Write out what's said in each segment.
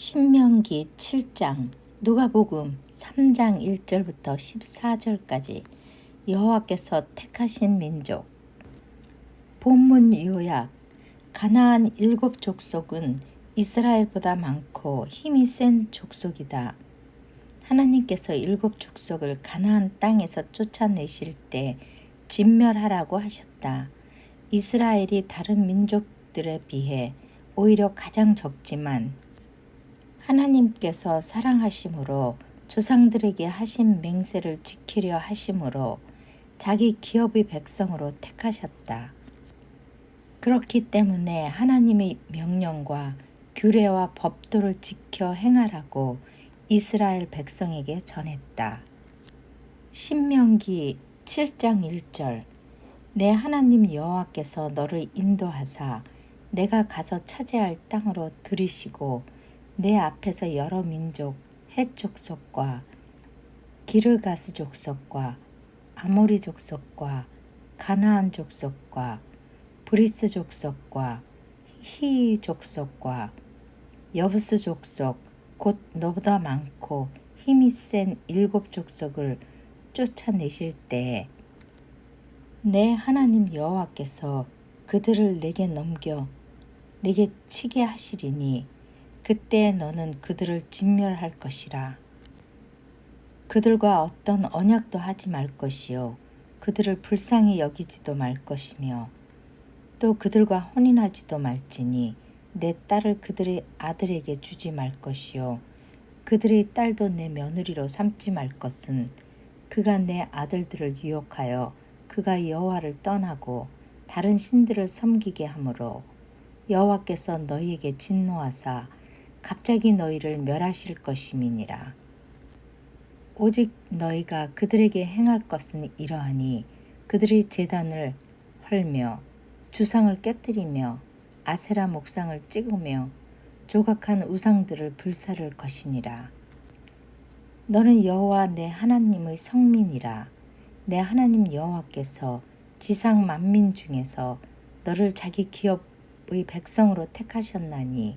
신명기 7장 누가복음 3장 1절부터 14절까지 여호와께서 택하신 민족 본문 요약 가나안 일곱 족속은 이스라엘보다 많고 힘이 센 족속이다. 하나님께서 일곱 족속을 가나안 땅에서 쫓아내실 때 진멸하라고 하셨다. 이스라엘이 다른 민족들에 비해 오히려 가장 적지만 하나님께서 사랑하심으로 조상들에게 하신 맹세를 지키려 하심으로 자기 기업의 백성으로 택하셨다. 그렇기 때문에 하나님의 명령과 규례와 법도를 지켜 행하라고 이스라엘 백성에게 전했다. 신명기 7장 1절 내 하나님 여호와께서 너를 인도하사 내가 가서 차지할 땅으로 들이시고 내 앞에서 여러 민족 헷 족속과 기르가스 족속과 아모리 족속과 가나안 족속과 브리스 족속과 히 족속과 여부스 족속 곧 너보다 많고 힘이 센 일곱 족속을 쫓아내실 때에 내 하나님 여호와께서 그들을 내게 넘겨 내게 치게 하시리니 그때 너는 그들을 진멸할 것이라. 그들과 어떤 언약도 하지 말 것이요. 그들을 불쌍히 여기지도 말 것이며 또 그들과 혼인하지도 말지니 내 딸을 그들의 아들에게 주지 말 것이요. 그들의 딸도 내 며느리로 삼지 말 것은 그가 내 아들들을 유혹하여 그가 여호와를 떠나고 다른 신들을 섬기게 하므로 여호와께서 너희에게 진노하사 갑자기 너희를 멸하실 것임이니라. 오직 너희가 그들에게 행할 것은 이러하니 그들의 재단을 헐며 주상을 깨뜨리며 아세라 목상을 찍으며 조각한 우상들을 불사를 것이니라. 너는 여호와 내 하나님의 성민이라. 내 하나님 여호와께서 지상 만민 중에서 너를 자기 기업의 백성으로 택하셨나니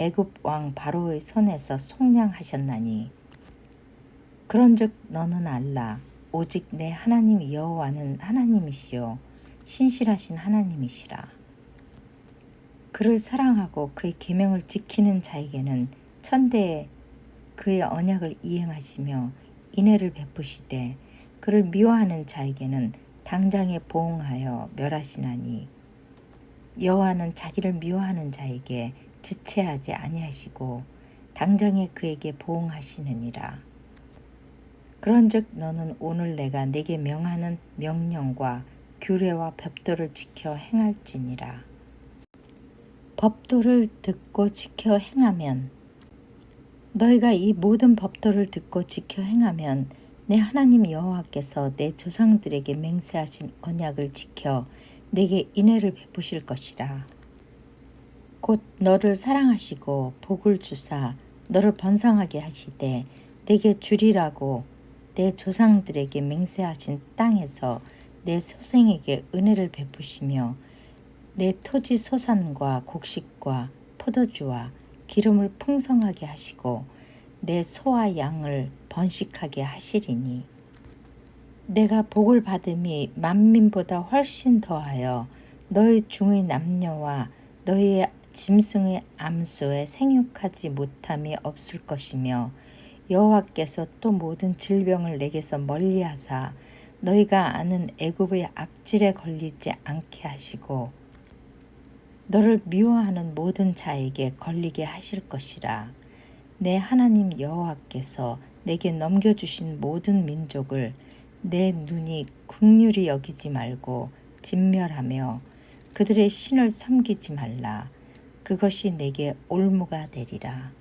애굽 왕 바로의 손에서 속량하셨나니. 그런즉 너는 알라. 오직 내 하나님 여호와는 하나님이시요. 신실하신 하나님이시라. 그를 사랑하고 그의 계명을 지키는 자에게는 천대에 그의 언약을 이행하시며 인애를 베푸시되 그를 미워하는 자에게는 당장에 보응하여 멸하시나니. 여호와는 자기를 미워하는 자에게 지체하지 아니하시고 당장에 그에게 보응하시느니라. 그런즉 너는 오늘 내가 내게 명하는 명령과 규례와 법도를 지켜 행할지니라. 법도를 듣고 지켜 행하면 너희가 이 모든 법도를 듣고 지켜 행하면 내 하나님 여호와께서 내 조상들에게 맹세하신 언약을 지켜 내게 인애를 베푸실 것이라. 곧 너를 사랑하시고 복을 주사 너를 번성하게 하시되 내게 주리라고 내 조상들에게 맹세하신 땅에서 내 소생에게 은혜를 베푸시며 내 토지 소산과 곡식과 포도주와 기름을 풍성하게 하시고 내 소와 양을 번식하게 하시리니 내가 복을 받음이 만민보다 훨씬 더하여 너희 중의 남녀와 너희의 짐승의 암소에 생육하지 못함이 없을 것이며 여호와께서 또 모든 질병을 내게서 멀리하사 너희가 아는 애굽의 악질에 걸리지 않게 하시고 너를 미워하는 모든 자에게 걸리게 하실 것이라 내 하나님 여호와께서 내게 넘겨주신 모든 민족을 내 눈이 국률이 여기지 말고 진멸하며 그들의 신을 섬기지 말라. 그것이 내게 올무가 되리라.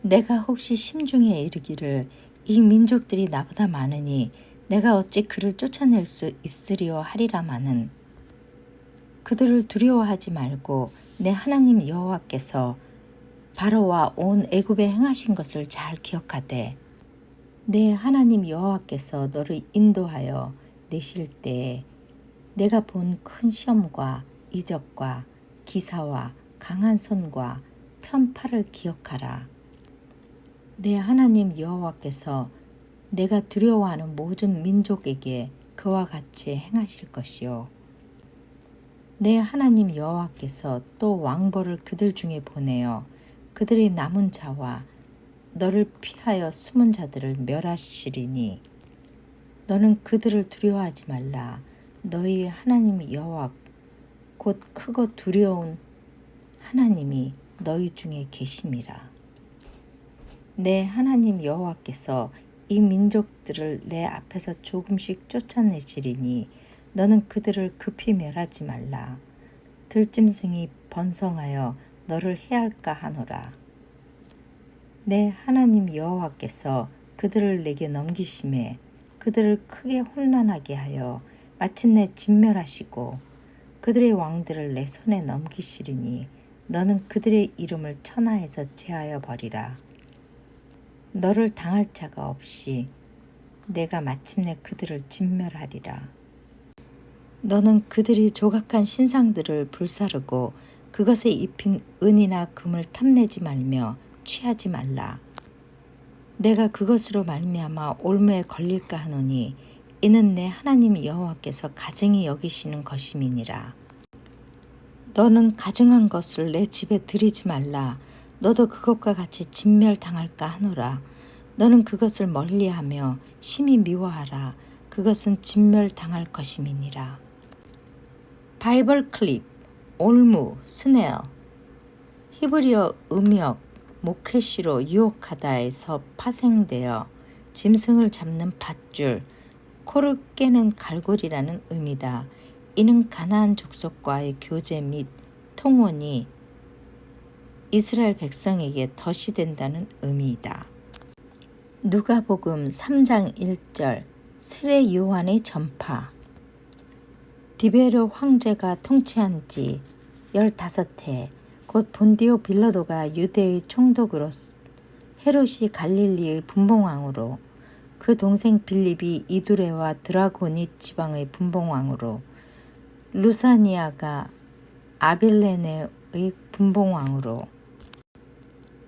내가 혹시 심중에 이르기를 이 민족들이 나보다 많으니 내가 어찌 그를 쫓아낼 수 있으리요 하리라마는 그들을 두려워하지 말고 내 하나님 여호와께서 바로와 온 애굽에 행하신 것을 잘 기억하되 내 하나님 여호와께서 너를 인도하여 내실 때에 내가 본 큰 시험과 이적과 기사와 강한 손과 편팔을 기억하라. 내 하나님 여호와께서 내가 두려워하는 모든 민족에게 그와 같이 행하실 것이요. 내 하나님 여호와께서 또 왕벌을 그들 중에 보내어 그들의 남은 자와 너를 피하여 숨은 자들을 멸하시리니 너는 그들을 두려워하지 말라. 너희 하나님 여호와 곧 크고 두려운 하나님이 너희 중에 계심이라. 내 하나님 여호와께서 이 민족들을 내 앞에서 조금씩 쫓아내시리니 너는 그들을 급히 멸하지 말라. 들짐승이 번성하여 너를 해할까 하노라. 내 하나님 여호와께서 그들을 내게 넘기심에 그들을 크게 혼란하게 하여 마침내 진멸하시고 그들의 왕들을 내 손에 넘기시리니 너는 그들의 이름을 천하에서 제하여 버리라. 너를 당할 자가 없이 내가 마침내 그들을 진멸하리라. 너는 그들이 조각한 신상들을 불사르고 그것에 입힌 은이나 금을 탐내지 말며 취하지 말라. 내가 그것으로 말미암아 올무에 걸릴까 하노니 이는 내 하나님 여호와께서 가증히 여기시는 것임이니라. 너는 가증한 것을 내 집에 들이지 말라. 너도 그것과 같이 진멸당할까 하노라. 너는 그것을 멀리하며 심히 미워하라. 그것은 진멸당할 것임이니라. 바이벌 클립, 올무, 스네어, 히브리어 음역, 모케시로 유혹하다에서 파생되어 짐승을 잡는 밧줄, 코를 깨는 갈고리라는 의미다. 이는 가나안 족속과의 교제 및 통혼이 이스라엘 백성에게 덫이 된다는 의미이다. 누가복음 3장 1절 세례 요한의 전파 디베르 황제가 통치한 지 15해 곧 본디오 빌라도가 유대의 총독으로 헤롯이 갈릴리의 분봉왕으로 그 동생 빌립이 이두레와 드라고니 지방의 분봉왕으로 루사니아가 아빌레네의 분봉왕으로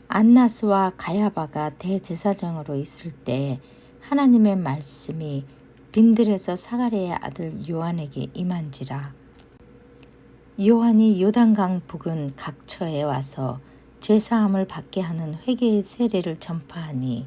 안나스와 가야바가 대제사장으로 있을 때 하나님의 말씀이 빈들에서 사가랴의 아들 요한에게 임한지라. 요한이 요단강 북은 각처에 와서 죄사함을 받게 하는 회개의 세례를 전파하니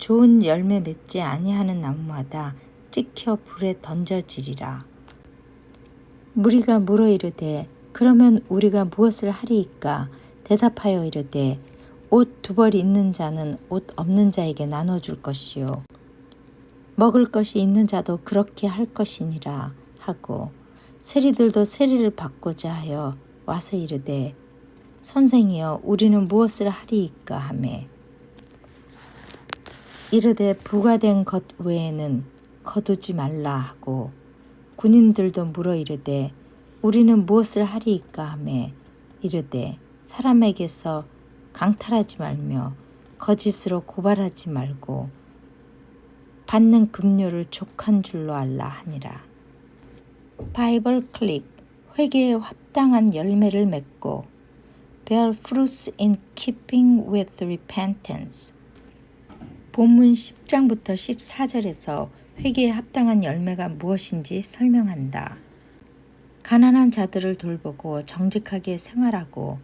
좋은 열매 맺지 아니하는 나무마다 찍혀 불에 던져지리라. 무리가 물어 이르되 그러면 우리가 무엇을 하리이까 대답하여 이르되 옷 두 벌 있는 자는 옷 없는 자에게 나눠 줄 것이요. 먹을 것이 있는 자도 그렇게 할 것이니라 하고 세리들도 세리를 받고자 하여 와서 이르되 선생이여 우리는 무엇을 하리이까 하매 이르되 부과된 것 외에는 거두지 말라 하고 군인들도 물어 이르되 우리는 무엇을 하리이까 하매 이르되 사람에게서 강탈하지 말며 거짓으로 고발하지 말고 받는 급료를 족한 줄로 알라 하니라. 바이블 클립 회개에 합당한 열매를 맺고 bear fruits in keeping with repentance 본문 10장부터 14절에서 회개에 합당한 열매가 무엇인지 설명한다. 가난한 자들을 돌보고 정직하게 생활하고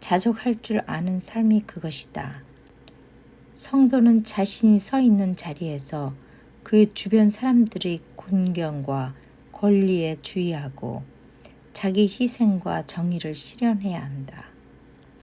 자족할 줄 아는 삶이 그것이다. 성도는 자신이 서 있는 자리에서 그 주변 사람들의 곤경과 권리에 주의하고 자기 희생과 정의를 실현해야 한다.